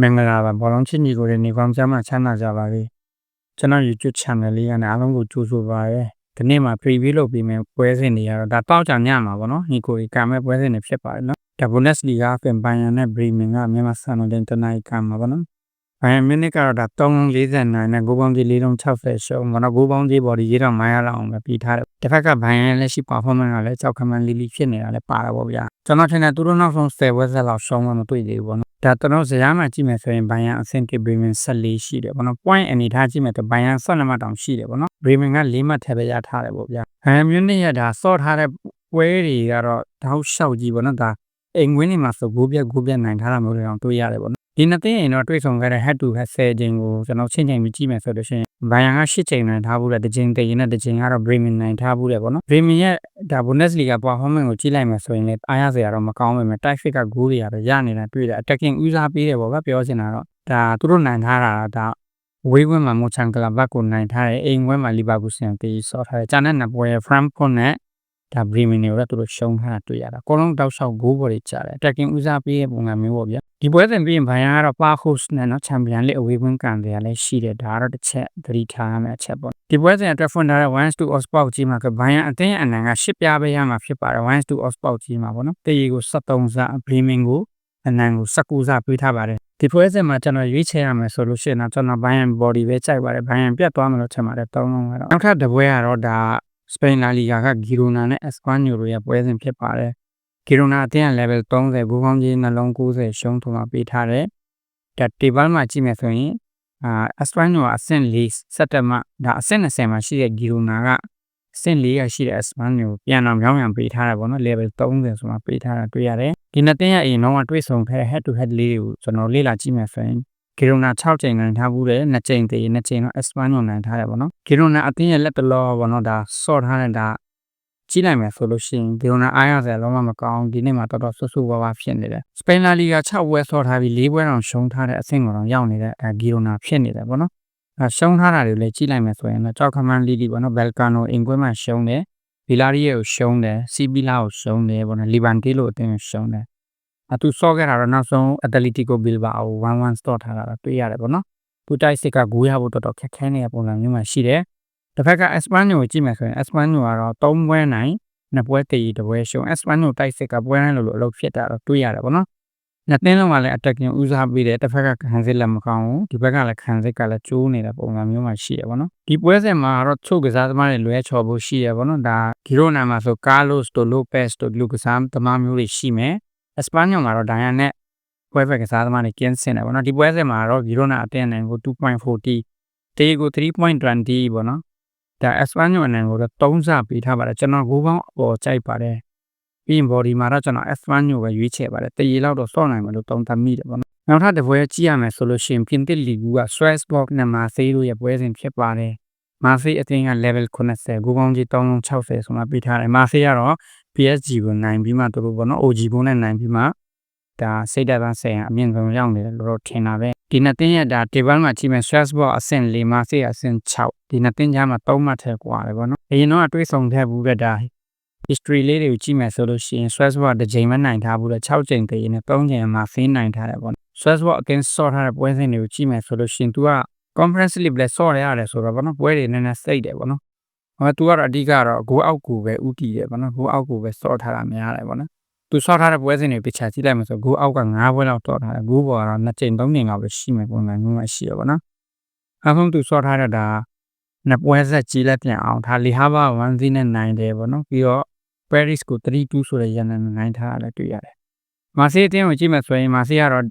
မင်္ဂလာပါဘောလုံးချစ်ညီကိုတွေနေကောင်းကြမှာချမ်းသာကြပါစေကျွန်တော် YouTube channel လေးကနေအားလုံးကိုကြိုဆိုပါရစေဒီနေ့မှာ preview လုပ်ပြီးမယ်ပွဲစဉ်တွေကတော့ဒါတောက်ကြညမှာပေါ့နော်ညီကိုတွေကံမဲ့ပွဲစဉ်တွေဖြစ်ပါတယ်နော်ဒါ Bundesliga ဖင်ဘိုင်ယန်နဲ့ Bremen ကမြန်မာစံတော်တင်တနိုင်ကံမှာပေါ့နော် ဘိုင်ယန်မြူနစ်ကတော့ဒါ349နဲ့ဂိုးပေါင်းကြီး460ရှုံးပေါ့နော်ဂိုးပေါင်းကြီးဘော်ဒီရေးတော့900လောက်အောင်ပဲပြီးထားတယ်တစ်ဖက်ကဘိုင်ယန်လက်ရှိ performance ကလည်းကြောက်ခမန်းလီလီဖြစ်နေတာလည်းပါတာပေါ့ဗျာကျွန်တော်ထင်တယ်သူတို့နောက်ဆုံး10ဝက်ဆက်လောက်ရှုံးမှမတွေ့သေးဘူးပေါ့နော်ဒါကျွန်တော်ဇယားမှာကြည့်မယ်ဆိုရင်ဘိုင်ယန်အဆင့်ကဘရီမင်14ရှိတယ်ပေါ့နော် point အနေထားကြည့်မယ်ဆိုဘိုင်ယန်12မှတ်တောင်ရှိတယ်ပေါ့နော်ဘရီမင်က4မှတ်ထည့်ပဲရထားတယ်ပေါ့ဗျာဘိုင်ယန်မြူနစ်ရဒါစော့ထားတဲ့ပွဲတွေကတော့တောက်လျှောက်ကြီးပေါ့နော်ဒါအိမ်ဝင်းနေမှာဆိုဂိုးပြက်ဂိုးပြက်နိုင်ထားတာမျိုးတွေအောင်တွေ့ရတယ်ပေါ့နော် ဒီနှစ်သိန်းရင်တော့တွေ့ဆုံခဲ့တဲ့ head to head 10ချိန်ကိုကျွန်တော်ချင်းချင်းပြီးကြည့်မယ်ဆိုလို့ရှိရင်ဘိုင်ယန်က10ချိန်နိုင်ထားဘူးတဲ့တစ်ချိန်တရင်နဲ့တစ်ချိန်ကတော့ Bremen နိုင်ထားဘူးတဲ့ပေါ့နော် Bremen ရဲ့ဒါ Bundesliga performance ကိုကြည့်လိုက်မယ်ဆိုရင်လည်းအားရစရာတော့မကောင်းပါဘူး type fit ကဂိုးတွေကတော့ရနေတာတွေ့တယ် attacking ဦးစားပေးတယ်ပေါ့ဗျပြောချင်တာတော့ဒါသူတို့နိုင်ထားတာဒါဝေးဝင်းမှာမိုချန်ကလာဘတ်ကိုနိုင်ထားတယ်အိမ်ဝဲမှာလီဗာပူးဆန်ပေးဆော့ထားတယ်ဂျာနက်နပွဲ Frankfurt နဲ့ ဒါဘရီမင်တွေကိုလည်းသူတို့ရှုံးထားတာတွေ့ရတာအကုန်လုံးတောက်လျှောက်ဂိုးပေါ်တွေကြားတယ် attacking ဦးစားပေးတဲ့ပုံစံမျိုးပေါ့ဗျဒီပွဲစဉ်ပြီးရင်ဘိုင်ယန်ကတော့ Par Host နဲ့နော် Champion League အဝေးကွင်းကန်တွေကလည်းရှိတယ်ဒါကတော့တစ်ချက်သတိထားရမယ့်အချက်ပေါ့ဒီပွဲစဉ်အတွက်ဖွင့်ထားတဲ့1 to Oxford ကြီးမှာကဘိုင်ယန်အသင်းအနံက10ပြားပဲရမှာဖြစ်ပါတယ်1 to Oxford ကြီးမှာပေါ့နော်တေရီကို73စဘရီမင်ကိုအနံကို19စပေးထားပါတယ်ဒီပွဲစဉ်မှာကျွန်တော်ရွေးချယ်ရမယ်ဆိုလို့ရှိရင်တော့ကျွန်တော်ဘိုင်ယန် body ပဲကြိုက်ပါတယ်ဘိုင်ယန်ပြတ်သွားမလို့ထင်ပါတယ်၃လုံးကတော့နောက်ထပ်တစ်ပွဲကတော့ဒါ စပိန်လာလီဂါကဂီရိုနာနဲ့အက်စပန်ညိုတို့ရဲ့ပွဲစဉ်ဖြစ်ပါတယ်ဂီရိုနာအသင်းက level 30ဘူပေါင်းကြီးနှလုံး90ရှုံးထုံမှာပေးထားတယ်ဒါတေဘယ်မှာကြည့်မယ်ဆိုရင်အာအက်စပန်ညိုကအဆင့်4စက်တမဒါအဆင့်20မှာရှိတဲ့ဂီရိုနာကအဆင့်4ရရှိတဲ့အက်စပန်ညိုပြန်တော့မြောင်းရံပေးထားတယ်ပေါ့နော် level 30ဆိုမှပေးထားတာတွေ့ရတယ်ဒီနှစ်သင်းရဲ့အရင်တော့တွေ့ဆုံခဲ့ head to head လေးတွေကိုကျွန်တော်လေ့လာကြည့်မယ်ဆိုရင် ဂီရိုနာ6ချိန်နိုင်ထားဘူးတယ်2ချိန်တည်း2ချိန်တော့ Espanyol နိုင်ထားတယ်ပေါ့နော်ဂီရိုနာအသင်းရဲ့လက်တလောပေါ့နော်ဒါဆော့ထားတဲ့ဒါကြည့်လိုက်မယ်ဆိုလို့ရှိရင်ဂီရိုနာအားရစရာလုံးဝမကောင်းဒီနေ့မှာတော်တော်ဆွဆူဝါးဝါဖြစ်နေတယ်စပိန်လာလီဂါ6ပွဲဆော့ထားပြီး4ပွဲတောင်ရှုံးထားတဲ့အဆင့်ကိုတော့ရောက်နေတဲ့ဂီရိုနာဖြစ်နေတယ်ပေါ့နော်အဲရှုံးထားတာတွေလည်းကြည့်လိုက်မယ်ဆိုရင်တော့ကြောက်ခမန်းလီလီပေါ့နော်ဘယ်လ်ကာနိုအင်ကွဲမှာရှုံးတယ်ဗီလာရီယေကိုရှုံးတယ်စီပီလာကိုရှုံးတယ်ပေါ့နော်လီဗန်တီလိုအသင်းကိုရှုံးတယ် အတူဆော့ခဲ့တာတော့နောက်ဆုံးအက်တလီတီကိုဘီလ်ဘာကို1-1 stop ထားတာတော့တွေ့ရတယ်ပေါ့နော်သူတိုက်စစ်ကဂိုးရဖို့တော်တော်ခက်ခဲနေတဲ့ပုံစံမျိုးမှာရှိတယ်တစ်ဖက်က Espanyol ကိုကြည့်မယ်ဆိုရင် Espanyol ကတော့3ပွဲနိုင်နှစ်ပွဲတည်တပွဲရှုံး Espanyol တိုက်စစ်ကပွဲတိုင်းလိုလိုအလုပ်ဖြစ်တာတော့တွေ့ရတယ်ပေါ့နော်နှစ်သင်းလုံးကလည်း attacking ဦးစားပေးတယ်တစ်ဖက်ကခံစစ်လည်းမကောင်းဘူးဒီဘက်ကလည်းခံစစ်ကလည်းကျိုးနေတဲ့ပုံစံမျိုးမှာရှိရပေါ့နော်ဒီပွဲစဉ်မှာတော့ချုပ်ကစားသမားတွေလွဲချော်ဖို့ရှိရပေါ့နော်ဒါဂီရိုနာမှာဆိုကာလိုစ်တိုလိုပက်စ်တို့လူကစားသမားမျိုးတွေရှိမယ် အက်စပန်ညောမှာတော့ဒိုင်ယာနဲ့ပွဲဖက်ကစားသမားတွေကင်းစင်တယ်ပေါ့နော်ဒီပွဲစဉ်မှာတော့ဂီရိုနာအသင်းနိုင်ကို2.40တေးကို3.20ပေါ့နော်ဒါအက်စပန်ညောအနိုင်ကိုတော့3စပေးထားပါတယ်ကျွန်တော်ဂိုးပေါင်းအပေါ်ကြိုက်ပါတယ်ပြီးရင် body မှာတော့ကျွန်တော် F1 ညိုပဲရွေးချယ်ပါတယ်တရေလောက်တော့စော့နိုင်မယ်လို့သုံးသပ်မိတယ်ပေါ့နော်နောက်ထပ်တစ်ပွဲကြည့်ရမယ်ဆိုလို့ရှိရင်ပြင်သစ်လီဂူက Strasbourg နဲ့မာဆေးတို့ရဲ့ပွဲစဉ်ဖြစ်ပါတယ်မာဆေးအသင်းက level 80ဂိုးပေါင်းကြီး360ဆိုမှပေးထားတယ်မာဆေးကတော့ PSG ကိုနိုင်ပြီးမှတို့ပေါ့နော် OG ဘုံနဲ့နိုင်ပြီးမှဒါစိတ်ဓာတ်သားဆိုင်ရာအမြင့်ဆုံးရောက်နေတယ်လို့တော့ထင်တာပဲဒီနှစ်သင်းရဲ့ဒါ table မှာကြည့်မယ် Strasbourg အဆင့်၄မှာဆေးအဆင့်6ဒီနှစ်သင်းကြားမှာ3မှတ်ထဲကွာတယ်ပေါ့နော်အရင်တော့တွေးဆုံခဲ့ဘူးပဲဒါ history လေးတွေကိုကြည့်မယ်ဆိုလို့ရှိရင် Strasbourg တစ်ချိန်မှနိုင်ထားဘူးလေ6ချိန်တည်းနဲ့3ချိန်မှာဖင်းနိုင်ထားတယ်ပေါ့ Strasbourg against ဆော့ထားတဲ့ပွဲစဉ်တွေကိုကြည့်မယ်ဆိုလို့ရှိရင် तू က conference league လည်းဆော့ရတယ်ဆိုတော့ဗောနော်ပွဲတွေနည်းနည်းစိတ်တယ်ဗောနော် ဟောသူကတော့အဓိကတော့ဂိုးအောက်ကိုပဲဥတီတယ်ဗောနော်ဂိုးအောက်ကိုပဲစော့ထားတာများတယ်ဗောနော်သူစော့ထားတဲ့ပွဲစဉ်တွေပစ်ချကြည့်လိုက်မှဆိုဂိုးအောက်က9ပွဲလောက်တော့ထားတယ်ဂိုးပေါ်ကတော့2ချိန်3ချိန်လောက်ပဲရှိမယ်ပုံစံမျိုးမှရှိရဗောနော်အခုသူစော့ထားတဲ့ဒါနှစ်ပွဲဆက်ကြီးလက်ပြန်အောင်ဒါလီဟာဘာ1-0နဲ့နိုင်တယ်ဗောနော်ပြီးတော့ Paris ကို3-2ဆိုတဲ့ရန်နဲ့နိုင်ထားတာလည်းတွေ့ရတယ်မာဆေးအတင်းကိုကြည့်မှဆိုရင်မာဆေးကတော့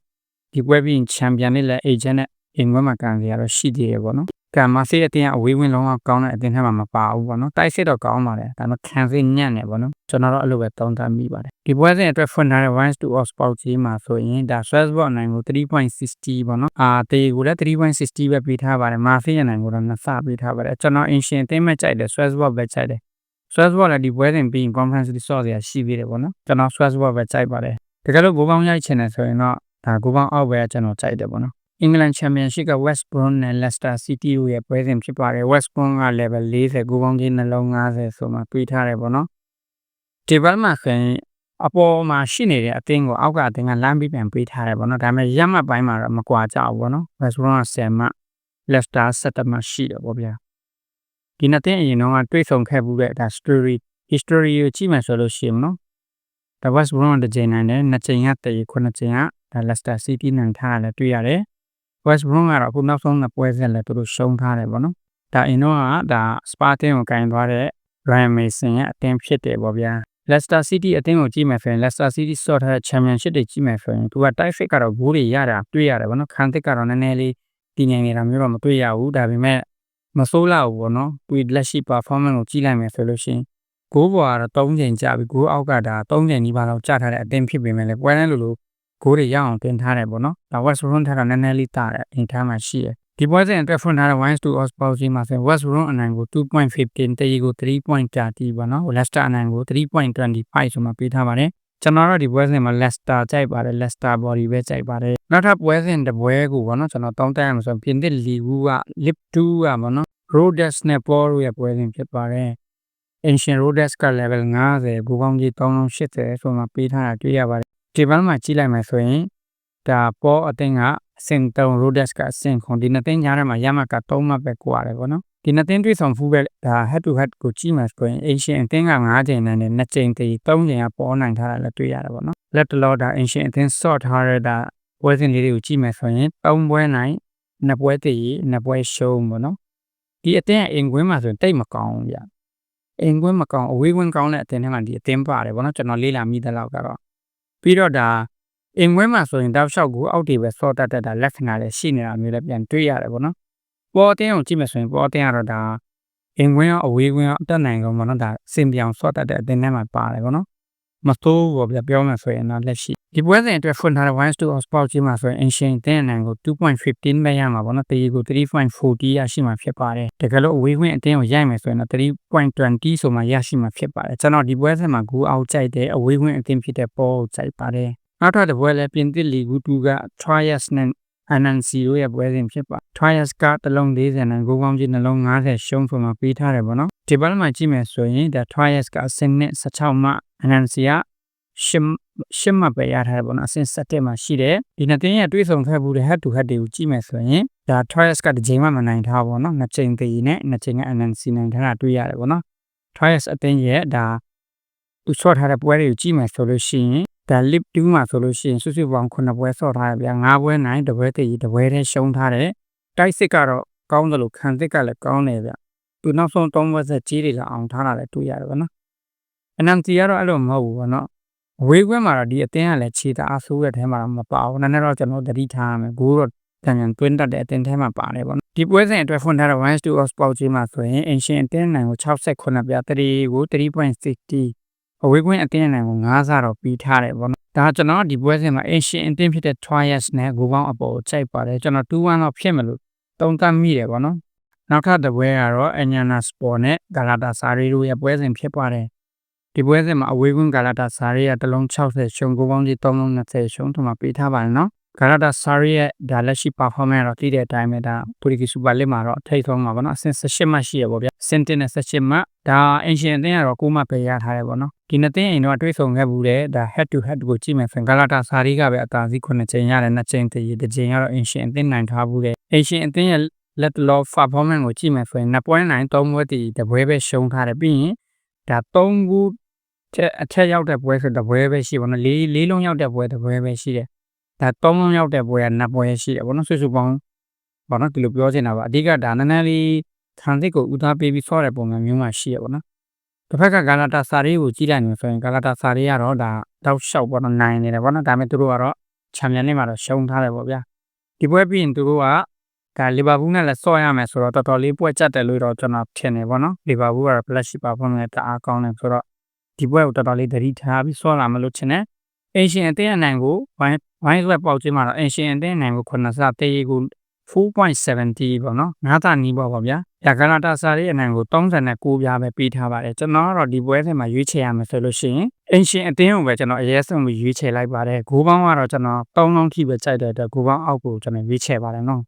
ဒီပွဲပြီးချန်ပီယံလိလက်အေဂျင့်နဲ့အင်္ဂလန်မှာကန်စီရတော့ရှိသေးတယ်ဗောနော် ကံမာဆေးအတင်းကအဝေးဝင်လုံးဝကောင်းတဲ့အတင်းထဲမှာမပါဘူးပေါ့နော်။တိုက်စစ်တော့ကောင်းပါတယ်။ဒါပေမဲ့ခံစစ်ညံ့တယ်ပေါ့နော်။ကျွန်တော်တော့အဲ့လိုပဲသုံးသပ်မိပါတယ်။ဒီပွဲစဉ်အတွက်ဖွင့်ထားတဲ့ Wines to Oxford ကြီးမှာဆိုရင်ဒါ Strasbourg အနိုင်ကို3.60ပေါ့နော်။အာတေကိုလည်း3.60ပဲပေးထားပါတယ်။မာဆေးအနိုင်ကိုတော့နှစ်ဆပေးထားပါတယ်။ကျွန်တော်အင်ရှင်အတင်းမဲ့ကြိုက်တယ် Strasbourg ပဲကြိုက်တယ်။ Strasbourg လည်းဒီပွဲစဉ်ပြီးရင် conference လေးဆော့စရာရှိသေးတယ်ပေါ့နော်ကျွန်တော် Strasbourg ပဲကြိုက်ပါတယ်တကယ်လို့ဂိုးပေါင်းရိုက်ချင်တယ်ဆိုရင်တော့ဒါဂိုးပေါင်းအောက်ပဲကျွန်တော်ကြိုက်တယ်ပေါ့နော် England Championship က West Brom နဲ့ Leicester City တို့ရဲ့ပွဲစဉ်ဖြစ်ပါတယ် West Brom က level 40ဂိုးပေါင်းကြီးနှလုံး90ဆိုမှတွေးထားတယ်ပေါ့နော် table မှာဆိုရင်အပေါ်မှာရှိနေတဲ့အသင်းကိုအောက်ကအသင်းကလမ်းပြီးပြန်ပေးထားတယ်ပေါ့နော်ဒါပေမဲ့ရက်မှတ်ပိုင်းမှာတော့မကွာကြဘူးပေါ့နော် West Brom က10မှတ် Leicester 17မှတ်ရှိတယ်ပေါ့ဗျာဒီနှစ်သင်းအရင်တော့တွေ့ဆုံခဲ့မှုတဲ့ဒါ story history ကိုကြည့်မှဆိုလို့ရှိရင်နော်ဒါ West Brom တစ်ချိန်နိုင်တယ်နှစ်ချိန်ကတည်ခုနှစ်ချိန်ကဒါ Leicester City နိုင်ထားတယ်တွေ့ရတယ် West Brom ကတော့အခုနောက်ဆုံးနှစ်ပွဲဆက်လက်သူတို့ရှုံးထားတယ်ပေါ့နော်ဒါအင်တော့ကဒါ Spartan ကိုကင်သွားတဲ့ Ryan Mason ရဲ့အတင်းဖြစ်တယ်ပေါ့ဗျာ Leicester City အသင်းကိုကြည့်မယ်ဆိုရင် Leicester City ဆော့ထားတဲ့ Championship တွေကြည့်မယ်ဆိုရင်သူက tight fit ကတော့ဂိုးတွေရတာတွေ့ရတယ်ဗောနော်ခံသစ်ကတော့နည်းနည်းလေးတည်ငြိမ်နေတာမျိုးတော့မတွေ့ရဘူးဒါပေမဲ့မဆိုးလောက်ဘူးဗောနော်သူလက်ရှိ performance ကိုကြည့်လိုက်မယ်ဆိုလို့ရှိရင်ဂိုးပေါ်ကတော့3ချိန်ကြာပြီဂိုးအောက်ကဒါ3ချိန်နီးပါးလောက်ကြာထားတဲ့အသင်းဖြစ်ပေမဲ့လည်းပွဲတိုင်းလိုလို ဂိုးတွေရအောင်တင်ထားတယ်ဗောနော်ဒါ West Brom ထက်တော့နည်းနည်းလေးတာတဲ့အိမ်ထားမှာရှိတယ်ဒီပွဲစဉ်အတွက်ဖွင့်ထားတဲ့ Wines to Oxford ကြီးမှာဆိုရင် West Brom အနိုင်ကို2.15တရီကို3.30ပေါ့နော် Leicester အနိုင်ကို3.25ဆိုမှပေးထားပါတယ်ကျွန်တော်တို့ဒီပွဲစဉ်မှာ Leicester ကြိုက်ပါတယ် Leicester body ပဲကြိုက်ပါတယ်နောက်ထပ်ပွဲစဉ်တစ်ပွဲကိုပေါ့နော်ကျွန်တော်တောင်းတရမှာဆိုပြင်သစ်လီဂူက Lip 2ကပေါ့နော် Rhodes နဲ့ Paul ရဲ့ပွဲစဉ်ဖြစ်ပါတယ် Ancient Rhodes က level 50ဘူပေါင်းကြီး3080ဆိုမှပေးထားတာတွေ့ရပါတယ် ဒီဘက်မှာကြည့်လိုက်မယ်ဆိုရင်ဒါ Paul အတင်းကအဆင့်3 Rhodes ကအဆင့်ခွန်ဒီနှစ်သိန်းကြားထဲမှာရမှတ်က3မှတ်ပဲကွာတယ်ပေါ့နော်ဒီနှစ်သိန်းတွေ့ဆောင်ဖူးပဲဒါ head to head ကိုကြည့်မှဆိုရင် Asian အသင်းက9ချိန်နဲ့2ချိန်တည်း3ချိန်ကပေါ်နိုင်ထားတာလည်းတွေ့ရတယ်ပေါ့နော်လက်တလောဒါ Asian အသင်း sort ထားတဲ့ဒါပွဲစဉ်လေးတွေကိုကြည့်မှဆိုရင်3ပွဲနိုင်2ပွဲတည်2ပွဲရှုံးပေါ့နော်ဒီအသင်းကအင်ကွင်းမှာဆိုရင်တိတ်မကောင်းဘူးဗျအင်ကွင်းမကောင်းအဝေးကွင်းကောင်းတဲ့အသင်းထဲမှာဒီအသင်းပါတယ်ပေါ့နော်ကျွန်တော်လေ့လာမိတဲ့လောက်ကတော့ ပြီးတော့ဒါအင်ကွင်းမှာဆိုရင်တောက်လျှောက်ကိုအောက်တွေပဲစော့တတ်တတ်တာလက္ခဏာလည်းရှိနေတာမျိုးလည်းပြန်တွေ့ရတယ်ပေါ့နော်ပေါ်အတင်းကိုကြည့်မယ်ဆိုရင်ပေါ်အတင်းကတော့ဒါအင်ကွင်းရောအဝေးကွင်းရောအတက်နိုင်ကောင်ပေါ့နော်ဒါစင်ပြောင်စော့တတ်တဲ့အတင်းထဲမှာပါတယ်ပေါ့နော်မသိုးဘောပြပြောမယ်ဆိုရင်တော့လက်ရှိ ဒီပွဲစဉ်အတွက်ဖွင့်ထားတဲ့ Wines to Sport ကြီးမှာဆိုရင် Ancient တင်းအနိုင်ကို2.15ပဲရမှာပေါ့နော်တရီကို3.40ရရှိမှာဖြစ်ပါတယ်တကယ်လို့အဝေးကွင်းအတင်းကိုရိုက်မယ်ဆိုရင်တော့3.20ဆိုမှရရှိမှာဖြစ်ပါတယ်ကျွန်တော်ဒီပွဲစဉ်မှာဂူအောက်ကြိုက်တဲ့အဝေးကွင်းအတင်းဖြစ်တဲ့ပေါ်ကိုကြိုက်ပါတယ်နောက်ထပ်တစ်ပွဲလည်းပြင်သစ်လီဂူ2က Trias နဲ့ NNC တို့ရဲ့ပွဲစဉ်ဖြစ်ပါ Trias ကတလုံး40နဲ့ဂိုးကောင်းကြီးနှလုံး90ရှုံးဆိုမှပေးထားတယ်ပေါ့နော်ဒီဘက်မှာကြည့်မယ်ဆိုရင်ဒါ Trias ကအစင်းနဲ့16မှ NNC က ရှစ်ရှစ်မှတ်ပဲရထားတယ်ပေါ့နော်အစင်း7မှာရှိတယ်ဒီနှစ်တင်းရဲ့တွေးဆုံခဲ့ဘူးတဲ့ head to head တွေကိုကြည့်မယ်ဆိုရင်ဒါ Trias ကတစ်ချိန်မှမနိုင်ထားပါတော့နှစ်ချိန်တည်နဲ့နှစ်ချိန်က NNC နိုင်ထားတာတွေ့ရတယ်ပေါ့နော် Trias အတင်းရဲ့ဒါသူချော့ထားတဲ့ပွဲတွေကိုကြည့်မယ်ဆိုလို့ရှိရင်ဒါ lip 2မှာဆိုလို့ရှိရင်စုစုပေါင်း9ပွဲဆော့ထားရဗျာ9ပွဲနိုင်တပွဲတည်တပွဲတည်းရှုံးထားတယ်တိုက်စစ်ကတော့ကောင်းတယ်လို့ခံစစ်ကလည်းကောင်းတယ်ဗျသူနောက်ဆုံး3ပွဲဆက်ကြီးတွေလာအောင်ထားတာလည်းတွေ့ရတယ်ဗောနော် NMT ကတော့အဲ့လိုမဟုတ်ဘူးဗောနော် အဝေးကွင်းမှာတော့ဒီအသင်းကလည်းခြေတအားဆိုးတဲ့ထဲမှာတော့မပါဘူးနည်းနည်းတော့ကျွန်တော်သတိထားရမယ်ဂိုးတော့တန်ပြန်တွင်းတက်တဲ့အသင်းထဲမှာပါတယ်ဗောနော်ဒီပွဲစဉ်အတွက်ဖွင့်ထားတဲ့1 2 of sport ကြီးမှာဆိုရင် ancient အသင်းနိုင်ကို68ပြ3ကို3.60အဝေးကွင်းအတင်းအနိုင်ကို9ဆတော့ပြီးထားတယ်ဗောနော်ဒါကျွန်တော်ဒီပွဲစဉ်မှာ Asian အတင်းဖြစ်တဲ့ Trias နဲ့ဂိုးပေါင်းအပေါ်ကိုချိန်ပါတယ်ကျွန်တော်2-1တော့ဖြစ်မလို့တုံးတတ်မိတယ်ဗောနော်နောက်ထပ်တစ်ပွဲကတော့ Anyana Sport နဲ့ Galatasaray တို့ရဲ့ပွဲစဉ်ဖြစ်ပါတယ် ဒီပွဲစဉ်မှာအဝေးကွင်း Galatasaray ကတလုံး60ရှုံးဂိုးပေါင်းကြီး320ရှုံးထမှပေးထားပါတယ်နော် Galatasaray ရဲ့ဒါလက်ရှိ performance တော့တည်တဲ့အတိုင်းပဲဒါပူရီကီစူပါလစ်မှာတော့အထိတ်ဆုံးမှာဗောနော်အဆင့်18မှတ်ရှိရပေါ့ဗျာအဆင့်1နဲ့18မှတ်ဒါအင်ရှင်အသင်းကတော့9မှတ်ပဲရထားတယ်ဗောနော်ဒီနှစ်သင်းအိမ်တော့တွေးဆုံခဲ့ဘူးတဲ့ဒါ head to head ကိုကြည့်မယ်ဆိုရင် Galatasaray ကပဲအသာစီး9ချိန်ရတယ်2ချိန်တည်တစ်ချိန်ကတော့အင်ရှင်အသင်းနိုင်ထားဘူးတဲ့အင်ရှင်အသင်းရဲ့လက်လော performance ကိုကြည့်မယ်ဆိုရင်2ပွဲနိုင်3ပွဲတည်တပွဲပဲရှုံးထားတယ်ပြီးရင်ဒါ3ခု အထက်ရောက်တဲ့ပွဲဆိုတပွဲပဲရှိပါတော့လေးလေးလုံးရောက်တဲ့ပွဲတပွဲပဲရှိတယ်ဒါသုံးလုံးရောက်တဲ့ပွဲကနှစ်ပွဲရှိတယ်ဗောနော်ဆွေစုပေါင်းဗောနော်ဒီလိုပြောချင်တာပါအဓိကဒါနည်းနည်းလေးထန်စစ်ကိုဦးစားပေးပြီးဆော့တဲ့ပုံစံမျိုးမှရှိရဗောနော်တစ်ဖက်ကဂါလာတာစာရေးကိုကြည့်လိုက်နေဆိုရင်ဂါလာတာစာရေးကတော့ဒါတောက်လျှောက်ပေါ့နော်နိုင်နေတယ်ဗောနော်ဒါပေမဲ့သူတို့ကတော့ချန်ပီယံလိမှာတော့ရှုံးထားတယ်ဗောဗျာဒီပွဲပြီးရင်သူတို့ကဒါလီဗာပူးနဲ့လည်းဆော့ရမယ်ဆိုတော့တော်တော်လေးပွဲကြက်တယ်လို့တော့ကျွန်တော်ထင်နေဗောနော်လီဗာပူးကတော့ flash performance တအားကောင်းတယ်ဆိုတော့ ဒီပွဲကိုတော်တော်လေးသတိထားပြီးဆော့လာမလို့ထင်တယ်အင်ရှင်အသင်းအနိုင်ကိုဝိုင်းဝိုင်းရက်ပေါက်ချင်းမှာတော့အင်ရှင်အသင်းအနိုင်ကို9ဆတေးကို4.70ပေါ့နော်ငါးသာနီးပေါ့ပါဗျာ။ယာဂနာတာစာရဲ့အနိုင်ကို39ပြားပဲပေးထားပါတယ်။ကျွန်တော်ကတော့ဒီပွဲထဲမှာရွေးချယ်ရမယ်ဆိုလို့ရှိရင်အင်ရှင်အသင်းကိုပဲကျွန်တော်အရေးဆုံးပြီးရွေးချယ်လိုက်ပါတယ်။ဂိုးပေါင်းကတော့ကျွန်တော်3လုံးထိပဲကြိုက်တဲ့အတွက်ဂိုးပေါင်းအောက်ကိုကျွန်တော်ရွေးချယ်ပါတယ်နော်။